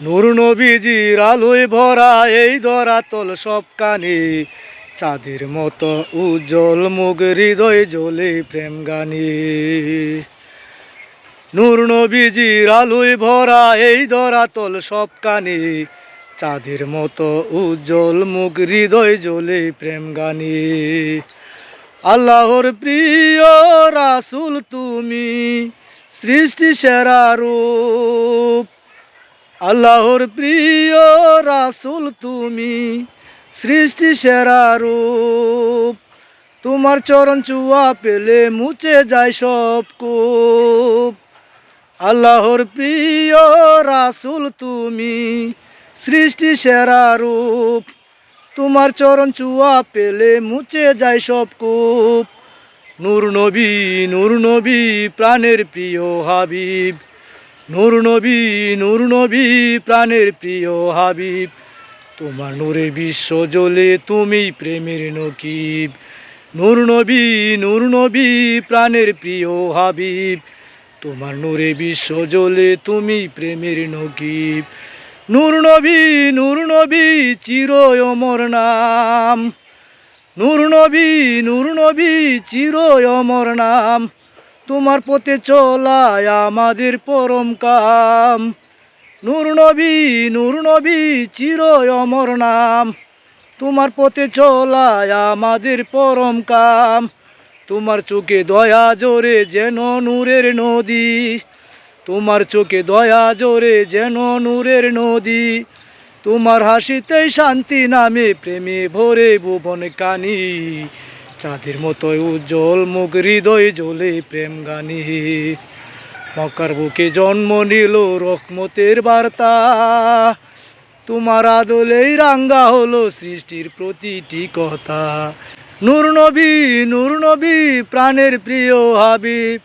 নূর নবীজির আলোয় ভরা এই ধরাতল সব কানে চাঁদের মতো উজ্জ্বল মুখ, হৃদয় জ্বলে প্রেম গানে নূর নবীজির আলোয় ভরা এই ধরাতল সব কানে চাঁদের মতো উজ্জ্বল মুখ, হৃদয় জ্বলে প্রেম গানে আল্লাহর প্রিয় রাসুল তুমি, সৃষ্টি সেরা রূপ। আল্লাহর প্রিয় রাসুল তুমি, সৃষ্টি সেরা রূপ। তোমার চরণ চুয়া পেলে মুছে যায় সব কূপ। আল্লাহর প্রিয় রাসুল তুমি, সৃষ্টি সেরা রূপ। তোমার চরণ চুয়া পেলে মুছে যায় সব কূপ। নূর নবী নূর নবী, প্রাণের প্রিয় হাবিব। নূর নবী নূর নবী, প্রাণের প্রিয় হাবিব। তোমার নূরে বিশ্ব জ্বলে তুমি প্রেমের নকিব। নূর নবী নূর নবী, প্রাণের প্রিয় হাবিব। তোমার নূরে বিশ্ব জ্বলে তুমি প্রেমের নকিব। নূর নবী নূর নবী, চির অমর নাম। নূর নবী নূর নবী, চির অমর নাম। তোমার পথে চলায় আমাদের পরম কাম। নূর নবী নূর নবী চির অমর নাম। তোমার পথে চলায় আমাদের পরম কাম। তোমার চোখে দয়া জোরে যেন নূরের নদী। তোমার চোখে দয়া জোরে যেন নূরের নদী। তোমার হাসিতেই শান্তি নামে প্রেমে ভরে ভুবন কানি। চাঁদের মতোই উজ্জ্বল মুখ, হৃদয় জ্বলে প্রেম গানি। মকার বুকে জন্ম নিল রহমতের বার্তা। তোমার আদলেই রাঙ্গা হলো সৃষ্টির প্রতিটি কথা। নূর নবী নূর নবী, প্রাণের প্রিয় হাবিব।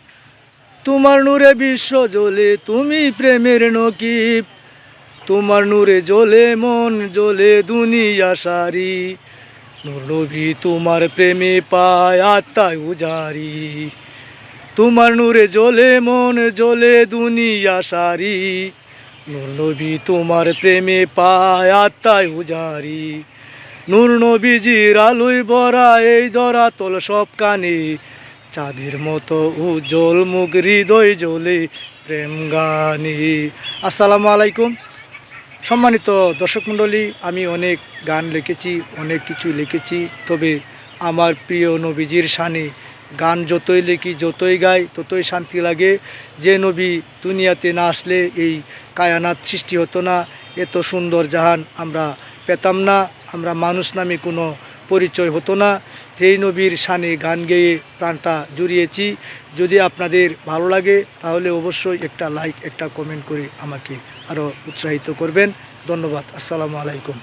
তোমার নূরে বিশ্ব জ্বলে তুমি প্রেমের নকিব। তোমার নূরে জ্বলে মন, জ্বলে দুনিয়া সারি। নবী তোমার প্রেমে পায় আত্মায় উজারি। তোমার নূরে জ্বলে মন জ্বলে দুনিয়া সারি। নূর তোমার প্রেমে পায় আত্মায় উজারি। নূর নবীজির আলোয় ভরা এই ধরাতল সব কানে চাঁদের মতো উজ্জ্বল মুখ হৃদয় জ্বলে প্রেম গানে। আসসালামু আলাইকুম। সম্মানিত দর্শক মণ্ডলী, আমি অনেক গান লিখেছি, অনেক কিছু লিখেছি, তবে আমার প্রিয় নবীজির শানে গান যতই লিখি, যতই গাই, ততই শান্তি লাগে। যে নবী দুনিয়াতে না আসলে এই কায়ানাত সৃষ্টি হতো না, এত সুন্দর জাহান আমরা পেতাম না, আমরা মানুষ নামে কোনো পরিচয় হতো না। সেই নবীর সানে গান গেয়ে প্রাণটা জুড়িয়েছি। যদি আপনাদের ভালো লাগে, তাহলে অবশ্যই একটা লাইক একটা কমেন্ট করে আমাকে আরও উৎসাহিত করবেন। ধন্যবাদ। আসসালামু আলাইকুম।